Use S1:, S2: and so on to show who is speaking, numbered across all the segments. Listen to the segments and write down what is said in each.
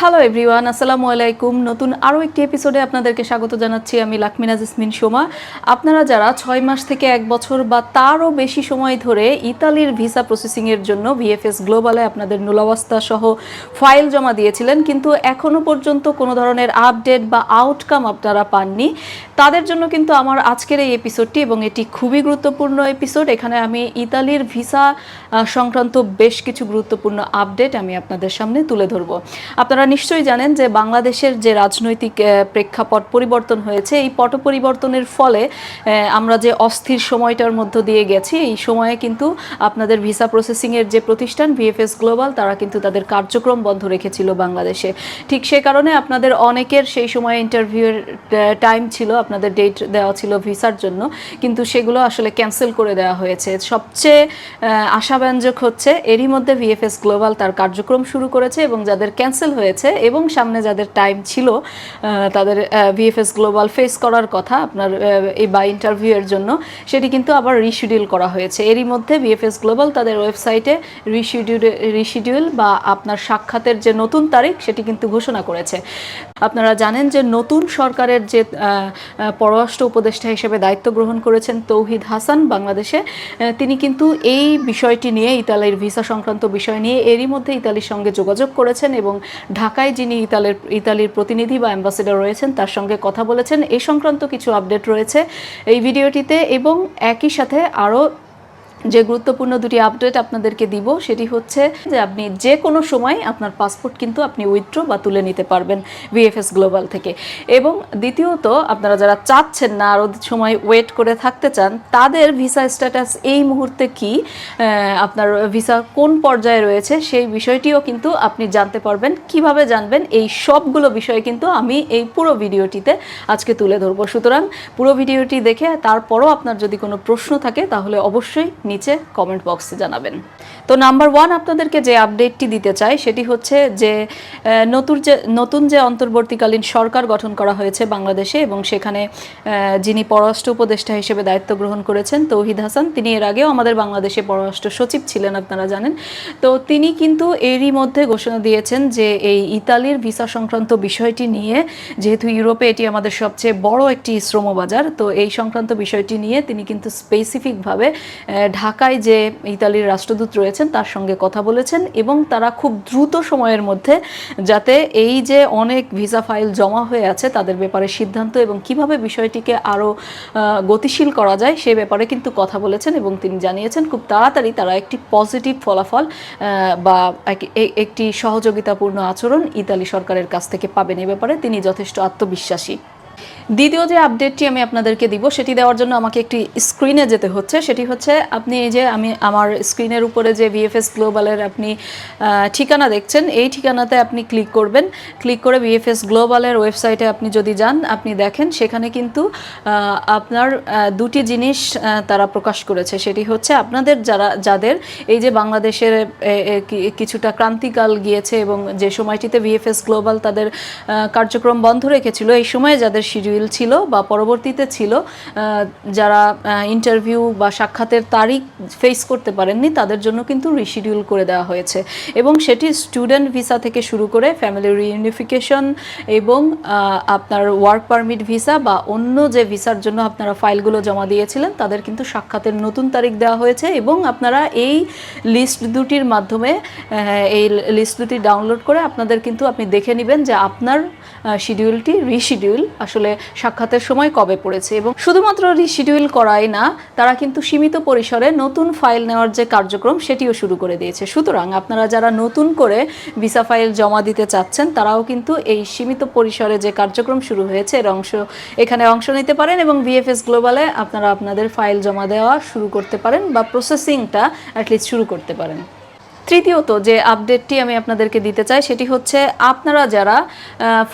S1: Hello everyone আসসালামু আলাইকুম নতুন আরও একটি এপিসোডে আপনাদেরকে স্বাগত জানাচ্ছি। আমি লাকমিনা জেসমিন সোমা। আপনারা যারা ছয় মাস থেকে এক বছর বা তারও বেশি সময় ধরে ইতালির ভিসা প্রসেসিংয়ের জন্য ভিএফএস গ্লোবালে আপনাদের নুলাবস্থা সহ ফাইল জমা দিয়েছিলেন, কিন্তু এখনও পর্যন্ত কোনো ধরনের আপডেট বা আউটকাম আপনারা পাননি। তাদের জন্য কিন্তু আমার আজকের এই এপিসোডটি এবং এটি খুবই গুরুত্বপূর্ণ এপিসোড এখানে আমি ইতালির ভিসা সংক্রান্ত বেশ কিছু গুরুত্বপূর্ণ আপডেট আমি আপনাদের সামনে তুলে ধরব। আপনারা নিশ্চয়ই জানেন যে বাংলাদেশের যে রাজনৈতিক প্রেক্ষাপট পরিবর্তন হয়েছে, এই পট পরিবর্তনের ফলে আমরা যে অস্থির সময়টার মধ্য দিয়ে গেছি, এই সময়ে কিন্তু আপনাদের ভিসা প্রসেসিংয়ের যে প্রতিষ্ঠান ভিএফএস গ্লোবাল, তারা কিন্তু তাদের কার্যক্রম বন্ধ রেখেছিল বাংলাদেশে। ঠিক সে কারণে আপনাদের অনেকের সেই সময় ইন্টারভিউয়ের টাইম ছিল, আপনাদের ডেট দেওয়া ছিল ভিসার জন্য, কিন্তু সেগুলো আসলে ক্যান্সেল করে দেওয়া হয়েছে। সবচেয়ে আশাব্যঞ্জক হচ্ছে, এরই মধ্যে ভিএফএস গ্লোবাল তার কার্যক্রম শুরু করেছে এবং যাদের ক্যান্সেল হয়েছে এবং সামনে যাদের টাইম ছিল তাদের ভিএফএস গ্লোবাল ফেস করার কথা আপনার এই বা ইন্টারভিউয়ের জন্য, সেটি কিন্তু আবার রিশিডিউল করা হয়েছে। এরই মধ্যে ভিএফএস গ্লোবাল তাদের ওয়েবসাইটে রিশিডিউল রিশিডিউল বা আপনার সাক্ষাতের যে নতুন তারিখ, সেটি কিন্তু ঘোষণা করেছে। আপনারা জানেন যে নতুন সরকারের যে পররাষ্ট্র উপদেষ্টা হিসেবে দায়িত্ব গ্রহণ করেছেন তৌহিদ হাসান বাংলাদেশে তিনি কিন্তু এই বিষয়টি নিয়ে ইতালির ভিসা সংক্রান্ত বিষয় নিয়ে এরই মধ্যে ইতালির সঙ্গে যোগাযোগ করেছেন এবং ঢাকায় যিনি ইতালির ইতালির প্রতিনিধি বা অ্যাম্বাসেডর রয়েছেন, তার সঙ্গে কথা বলেছেন। এই সংক্রান্ত কিছু আপডেট রয়েছে এই ভিডিওটিতে এবং একই সাথে আরও যে গুরুত্বপূর্ণ দুটি আপডেট আপনাদেরকে দিব, সেটি হচ্ছে যে আপনি যে কোনো সময় আপনার পাসপোর্ট কিন্তু আপনি উইথড্র বা তুলে নিতে পারবেন ভিএফএস গ্লোবাল থেকে। এবং দ্বিতীয়ত, আপনারা যারা চাচ্ছেন না আরও সময় ওয়েট করে থাকতে চান, তাদের ভিসা স্ট্যাটাস এই মুহূর্তে কি আপনার ভিসা কোন পর্যায়ে রয়েছে, সেই বিষয়টিও কিন্তু আপনি জানতে পারবেন। কীভাবে জানবেন, এই সবগুলো বিষয় কিন্তু আমি এই পুরো ভিডিওটিতে আজকে তুলে ধরবো। সুতরাং পুরো ভিডিওটি দেখে তারপরও আপনার যদি কোনো প্রশ্ন থাকে, তাহলে অবশ্যই নিচে কমেন্ট বক্সে জানাবেন। তো নাম্বার ওয়ান আপনাদেরকে যে আপডেটটি দিতে চাই, সেটি হচ্ছে যে নতুন যে নতুন যে অন্তর্বর্তীকালীন সরকার গঠন করা হয়েছে বাংলাদেশে এবং সেখানে যিনি পররাষ্ট্র উপদেষ্টা হিসেবে দায়িত্ব গ্রহণ করেছেন, তৌহিদ হাসান, তিনি এর আগেও আমাদের বাংলাদেশে পররাষ্ট্র সচিব ছিলেন আপনারা জানেন। তো তিনি কিন্তু এরই মধ্যে ঘোষণা দিয়েছেন যে, এই ইতালির ভিসা সংক্রান্ত বিষয়টি নিয়ে, যেহেতু ইউরোপে এটি আমাদের সবচেয়ে বড় একটি শ্রমবাজার, তো এই সংক্রান্ত বিষয়টি নিয়ে তিনি কিন্তু স্পেসিফিকভাবে ঢাকায় যে ইতালির রাষ্ট্রদূত রয়েছেন, তার সঙ্গে কথা বলেছেন এবং তারা খুব দ্রুত সময়ের মধ্যে যাতে এই যে অনেক ভিসা ফাইল জমা হয়ে আছে, তাদের ব্যাপারে সিদ্ধান্ত এবং কীভাবে বিষয়টিকে আরও গতিশীল করা যায়, সে ব্যাপারে কিন্তু কথা বলেছেন এবং তিনি জানিয়েছেন, খুব তাড়াতাড়ি তারা একটি পজিটিভ ফলাফল বা এক- একটি সহযোগিতাপূর্ণ আচরণ ইতালি সরকারের কাছ থেকে পাবেন। এ ব্যাপারে তিনি যথেষ্ট আত্মবিশ্বাসী। দ্বিতীয় যে আপডেটটি আমি আপনাদেরকে দিব, সেটি দেওয়ার জন্য আমাকে একটি স্ক্রিনে যেতে হচ্ছে। সেটি হচ্ছে, আপনি এই যে আমি আমার স্ক্রিনের উপরে যে ভিএফএস গ্লোবালের আপনি ঠিকানা দেখছেন, এই ঠিকানাতে আপনি ক্লিক করবেন। ক্লিক করে ভিএফএস গ্লোবালের ওয়েবসাইটে আপনি যদি যান, আপনি দেখেন সেখানে কিন্তু আপনার দুটি জিনিস তারা প্রকাশ করেছে। সেটি হচ্ছে আপনাদের যারা, যাদের এই যে বাংলাদেশের কিছুটা ক্রান্তিকাল গিয়েছে এবং যে সময়টিতে ভিএফএস গ্লোবাল তাদের কার্যক্রম বন্ধ রেখেছিল, এই সময়ে যাদের শিডিউল ছিল বা পরবর্তীতে ছিল যারা ইন্টারভিউ বা সাক্ষাতের তারিখ ফেস করতে পারেননি, তাদের জন্য কিন্তু রিশিডিউল করে দেওয়া হয়েছে। এবং সেটি স্টুডেন্ট ভিসা থেকে শুরু করে ফ্যামিলি রিউনিফিকেশন এবং আপনার ওয়ার্ক পারমিট ভিসা বা অন্য যে ভিসার জন্য আপনারা ফাইলগুলো জমা দিয়েছিলেন, তাদের কিন্তু সাক্ষাতের নতুন তারিখ দেওয়া হয়েছে এবং আপনারা এই লিস্ট দুটির মাধ্যমে এই লিস্ট দুটি ডাউনলোড করে আপনাদের কিন্তু আপনি দেখে নেবেন যে আপনার শিডিউলটি রিশিডিউল আসলে সাক্ষাতের সময় কবে পড়েছে এবং শুধুমাত্র রিশিডিউল করাই না, তারা কিন্তু সীমিত পরিসরে নতুন ফাইল নেওয়ার যে কার্যক্রম, সেটিও শুরু করে দিয়েছে। সুতরাং আপনারা যারা নতুন করে ভিসা ফাইল জমা দিতে চাচ্ছেন, তারাও কিন্তু এই সীমিত পরিসরে যে কার্যক্রম শুরু হয়েছে, এর অংশ এখানে অংশ নিতে পারেন এবং ভিএফএস গ্লোবালে আপনারা আপনাদের ফাইল জমা দেওয়া শুরু করতে পারেন বা প্রসেসিংটা অ্যাটলিস্ট শুরু করতে পারেন। তৃতীয়ত যে আপডেটটি আমি আপনাদেরকে দিতে চাই, সেটি হচ্ছে আপনারা যারা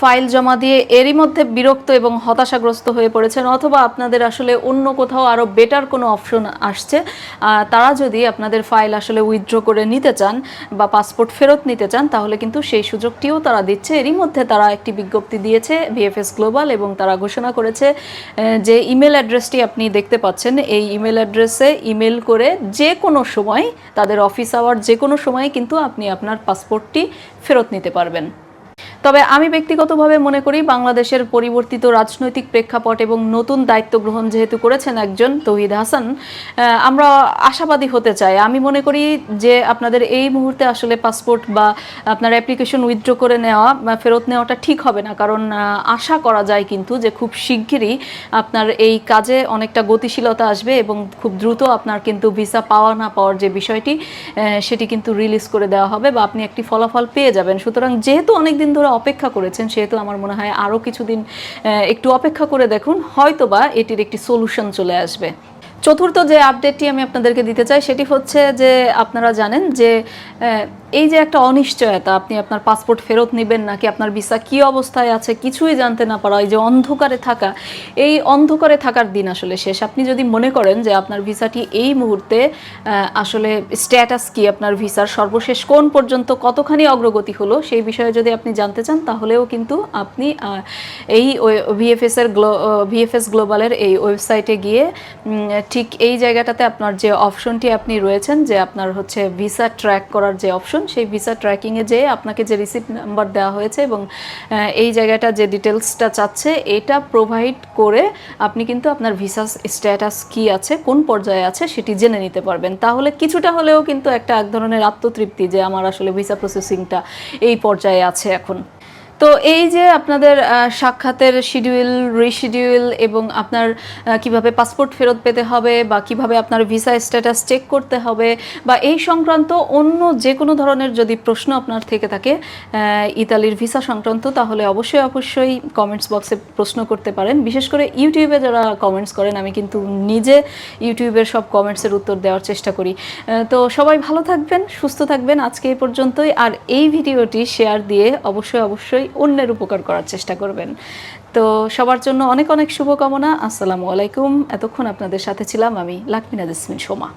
S1: ফাইল জমা দিয়ে এরই মধ্যে বিরক্ত এবং হতাশাগ্রস্ত হয়ে পড়েছেন অথবা আপনাদের আসলে অন্য কোথাও আরও বেটার কোনো অপশন আসছে তারা যদি আপনাদের ফাইল আসলে উইথড্র করে নিতে চান বা পাসপোর্ট ফেরত নিতে চান, তাহলে কিন্তু সেই সুযোগটিও তারা দিচ্ছে। এরই মধ্যে তারা একটি বিজ্ঞপ্তি দিয়েছে ভিএফএস গ্লোবাল এবং তারা ঘোষণা করেছে যে ইমেল অ্যাড্রেসটি আপনি দেখতে পাচ্ছেন, এই ইমেল অ্যাড্রেসে ইমেল করে যে কোনো সময় তাদের অফিস আওয়ার যে কোনো সময় কিন্তু আপনি আপনার পাসপোর্টটি ফেরত নিতে পারবেন। তবে আমি ব্যক্তিগতভাবে মনে করি বাংলাদেশের পরিবর্তিত রাজনৈতিক প্রেক্ষাপট এবং নতুন দায়িত্ব গ্রহণ যেহেতু করেছেন একজন তৌহিদ হাসান আমরা আশাবাদী হতে চাই। আমি মনে করি যে আপনাদের এই মুহূর্তে আসলে পাসপোর্ট বা আপনার অ্যাপ্লিকেশন উইথড্র করে নেওয়া ফেরত নেওয়াটা ঠিক হবে না। কারণ আশা করা যায় কিন্তু যে খুব শিগগিরই আপনার এই কাজে অনেকটা গতিশীলতা আসবে এবং খুব দ্রুত আপনার কিন্তু ভিসা পাওয়া না পাওয়ার যে বিষয়টি সেটি কিন্তু রিলিজ করে দেওয়া হবে বা আপনি একটি ফলাফল পেয়ে যাবেন। সুতরাং যেহেতু অনেকদিন ধরে অপেক্ষা করেছেন, সেহেতু আমার মনে হয় আরও কিছুদিন একটু অপেক্ষা করে দেখুন, হয়তোবা এটির একটি সলিউশন চলে আসবে। চতুর্থ যে আপডেটটি আমি আপনাদেরকে দিতে চাই, সেটি হচ্ছে যে আপনারা জানেন যে এই যে একটা অনিশ্চয়তা, আপনি আপনার পাসপোর্ট ফেরত নেবেন নাকি আপনার ভিসা কি অবস্থায় আছে কিছুই জানতে না পারা এই যে অন্ধকারে থাকা, এই অন্ধকারে থাকার দিন আসলে শেষ। আপনি যদি মনে করেন যে আপনার ভিসাটি এই মুহূর্তে আসলে স্ট্যাটাস কি, আপনার ভিসার সর্বশেষ কোন পর্যন্ত কতখানি অগ্রগতি হলো, সেই বিষয়ে যদি আপনি জানতে চান, তাহলেও কিন্তু আপনি এই ভিএফএস এর ভিএফএস গ্লোবালের এই ওয়েবসাইটে গিয়ে ঠিক এই জায়গাটাতে আপনার যে অপশনটি আপনি রয়েছেন, যে আপনার হচ্ছে ভিসা ট্র্যাক করার যে অপশন সেই ভিসা ট্র্যাকিংয়ে যেয়ে আপনাকে যে রিসিপ্ট নাম্বার দেওয়া হয়েছে এবং এই জায়গাটা যে ডিটেলসটা চাচ্ছে, এটা প্রোভাইড করে আপনি কিন্তু আপনার ভিসা স্ট্যাটাস কী আছে, কোন পর্যায়ে আছে সেটি জেনে নিতে পারবেন। তাহলে কিছুটা হলেও কিন্তু একটা এক ধরনের আত্মতৃপ্তি যে আমার আসলে ভিসা প্রসেসিংটা এই পর্যায়ে আছে এখন। তো এই যে আপনাদের সাক্ষাতের শিডিউল রিশিডিউল এবং আপনার কীভাবে পাসপোর্ট ফেরত পেতে হবে বা কীভাবে আপনার ভিসা স্ট্যাটাস চেক করতে হবে বা এই সংক্রান্ত অন্য যে কোনো ধরনের যদি প্রশ্ন আপনার থেকে থাকে ইতালির ভিসা সংক্রান্ত, তাহলে অবশ্যই অবশ্যই কমেন্টস বক্সে প্রশ্ন করতে পারেন। বিশেষ করে ইউটিউবে যারা কমেন্টস করেন, আমি কিন্তু নিজে ইউটিউবের সব কমেন্টসের উত্তর দেওয়ার চেষ্টা করি। তো সবাই ভালো থাকবেন, সুস্থ থাকবেন আজকে এই পর্যন্তই। আর এই ভিডিওটি শেয়ার দিয়ে অবশ্যই অবশ্যই অন্যের উপকার করার চেষ্টা করবেন। তো সবার জন্য অনেক অনেক শুভকামনা। আসসালামু আলাইকুম। এতক্ষণ আপনাদের সাথে ছিলাম আমি লাকমিনা জেসমিন সোমা।